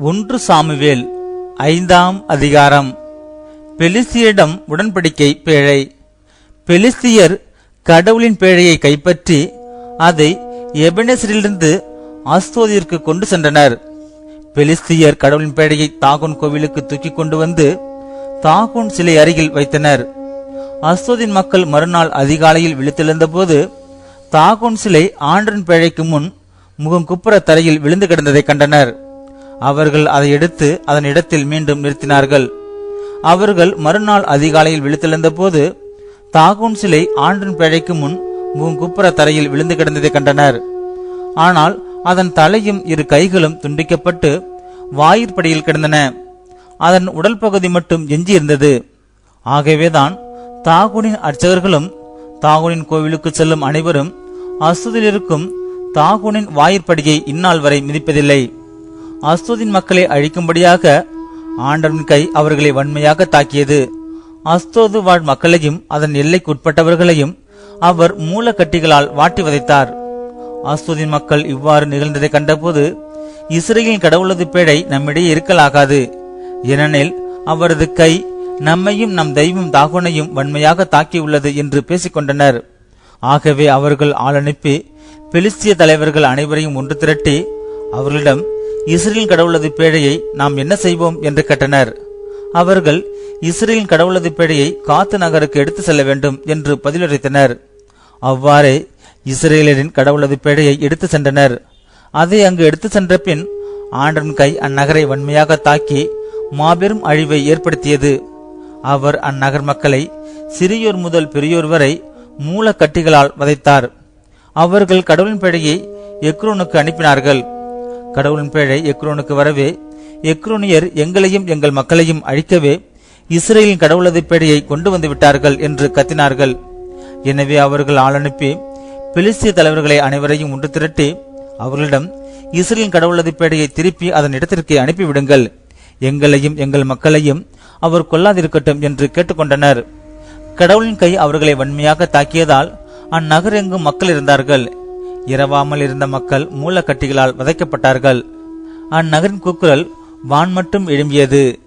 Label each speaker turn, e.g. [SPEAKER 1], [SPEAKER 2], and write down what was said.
[SPEAKER 1] ஒன்று சாமுவேல் ஐந்தாம் அதிகாரம். பெலிஸ்தியரிடம் உடன்படிக்கை பேழை. பெலிஸ்தியர் கடவுளின் பேழையை கைப்பற்றி அதை எபனேசரிலிருந்து அஸ்தோதியிற்கு கொண்டு சென்றனர். பெலிஸ்தியர் கடவுளின் பேழையை தாகோன் கோவிலுக்கு தூக்கி கொண்டு வந்து தாகோன் சிலை அருகில் வைத்தனர். அஸ்தோதின் மக்கள் மறுநாள் அதிகாலையில் விழித்தெழுந்தபோது தாகோன் சிலை ஆண்டன் பேழைக்கு முன் முகம் குப்புற தரையில் விழுந்து கிடந்ததை கண்டனர். அவர்கள் அதை எடுத்து அதன் இடத்தில் மீண்டும் நிறுத்தினார்கள். அவர்கள் மறுநாள் அதிகாலையில் விழித்தெழுந்த போது தாகூன் சிலை ஆண்டின் பிழைக்கு முன் முகம் குப்புற தரையில் விழுந்து கிடந்ததை கண்டனர். ஆனால் அதன் தலையும் இரு கைகளும் துண்டிக்கப்பட்டு வாயிற்படியில் கிடந்தன. அதன் உடல் பகுதி மட்டும் எஞ்சியிருந்தது. ஆகவேதான் தாகூனின் அர்ச்சகர்களும் தாகூனின் கோவிலுக்கு செல்லும் அனைவரும் அஸ்துதில் இருக்கும் தாகூனின் வாயிற்படியை இந்நாள் வரை மிதிப்பதில்லை. அஸ்தோதின் மக்களை அழிக்கும்படியாக ஆண்டவன் கை அவர்களை வன்மையாக தாக்கியது. அஸ்தோது வாழ் மக்களையும் அதன் எல்லைக்குட்பட்டவர்களையும் அவர் மூலக்கட்டிகளால் வாட்டி வதைத்தார். அஸ்தோதின் மக்கள் இவ்வாறு நிகழ்ந்ததை கண்டபோது இஸ்ரேலின் கடவுளது பேழை நம்மிடையே இருக்கலாகாது. ஏனெனில் அவரது கை நம்மையும் நம் தெய்வம் தாகுனையும் வன்மையாக தாக்கியுள்ளது என்று பேசிக்கொண்டனர். ஆகவே அவர்கள் ஆளனுப்பி பெலிஸ்திய தலைவர்கள் அனைவரையும் ஒன்று திரட்டி அவர்களிடம் இஸ்ரேல் கடவுளது பேழையை நாம் என்ன செய்வோம் என்று கேட்டனர். அவர்கள் இஸ்ரேலின் கடவுளது பேழையை காத்து நகருக்கு எடுத்து செல்ல வேண்டும் என்று பதிலளித்தனர். அவ்வாறே இஸ்ரேலரின் கடவுளது பேழையை எடுத்து சென்றனர். அதை அங்கு எடுத்து சென்ற பின் ஆண்டன் கை அந்நகரை வன்மையாக தாக்கி மாபெரும் அழிவை ஏற்படுத்தியது. அவர் அந்நகர் மக்களை சிறியோர் முதல் பெரியோர் வரை மூலக்கட்டிகளால் வதைத்தார். அவர்கள் கடவுளின் பேழையை எக்ரோனுக்கு அனுப்பினார்கள். கடவுளின் பேழை எக்ரோனுக்கு வரவே எக்ரோனியர் எங்களையும் எங்கள் மக்களையும் அழிக்கவே இஸ்ரேலின் கடவுளது பேழையை கொண்டு வந்து விட்டார்கள் என்று கத்தினார்கள். எனவே அவர்கள் ஆள் அனுப்பி பெலிஸ்திய தலைவர்களை அனைவரையும் ஒன்று திரட்டி அவர்களிடம் இஸ்ரேலின் கடவுளது பேடையை திருப்பி அதன் இடத்திற்கு அனுப்பிவிடுங்கள். எங்களையும் எங்கள் மக்களையும் அவர் கொல்லாதிருக்கட்டும் என்று கேட்டுக்கொண்டனர். கடவுளின் கை அவர்களை வன்மையாக தாக்கியதால் அந்நகர் எங்கும் மக்கள் இருந்தார்கள். இரவாமல் இருந்த மக்கள் மூலக்கட்டிகளால் வதைக்கப்பட்டார்கள். அந்நகரின் கூக்குரல் வான் மட்டும் எழும்பியது.